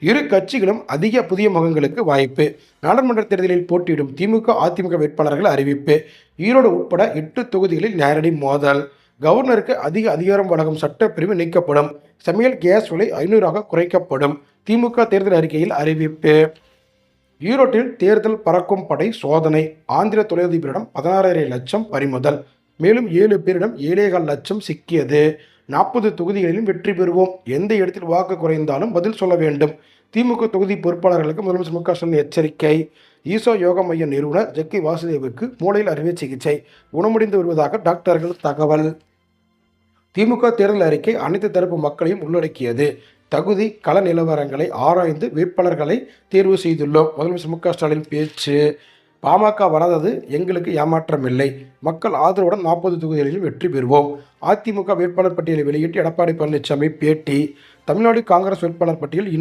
இரு கட்சிகளும் அதிக புதிய முகங்களுக்கு வாய்ப்பு. நாடாளுமன்ற தேர்தலில் போட்டியிடும் திமுக அதிமுக வேட்பாளர்கள் அறிவிப்பு. ஈரோடு உட்பட எட்டு தொகுதிகளில் நேரடி மோதல். கவர்னருக்கு அதிக அதிகாரம் வழங்கும் சட்டப்பிரிவு நீக்கப்படும். சமையல் கேஸ் விலை ஐநூறாக குறைக்கப்படும். திமுக தேர்தல் அறிக்கையில் அறிவிப்பு. ஈரோட்டில் தேர்தல் பறக்கும் படை சோதனை. ஆந்திர தொழிலதிபரிடம் பதினாறரை லட்சம் பறிமுதல். மேலும் ஏழு பேரிடம் ஏழேகால் லட்சம் சிக்கியது. நாற்பது தொகுதிகளிலும் வெற்றி பெறுவோம். எந்த இடத்தில் வாக்கு குறைந்தாலும் பதில் சொல்ல வேண்டும். திமுக தொகுதி பொறுப்பாளர்களுக்கு முதலமைச்சர் மு க ஸ்டாலின் எச்சரிக்கை. ஈசோ யோக மைய நிறுவனர் ஜக்கி வாசுதேவுக்கு மூளையில் அறுவை சிகிச்சை. குணமடைந்து வருவதாக டாக்டர்கள் தகவல். திமுக தேர்தல் அறிக்கை அனைத்து தரப்பு மக்களையும் உள்ளடக்கியது. தகுதி கள நிலவரங்களை ஆராய்ந்து வேட்பாளர்களை தேர்வு செய்துள்ளோம். முதலமைச்சர் மு க ஸ்டாலின் பேச்சு. பாமக வராதது எங்களுக்கு ஏமாற்றம் இல்லை மக்கள் ஆதரவுடன் நாற்பது தொகுதிகளிலும் வெற்றி பெறுவோம். அதிமுக வேட்பாளர் பட்டியலை வெளியிட்டு எடப்பாடி பழனிசாமி பேட்டி. தமிழ்நாடு காங்கிரஸ் வேட்பாளர் பட்டியல் இன்னும்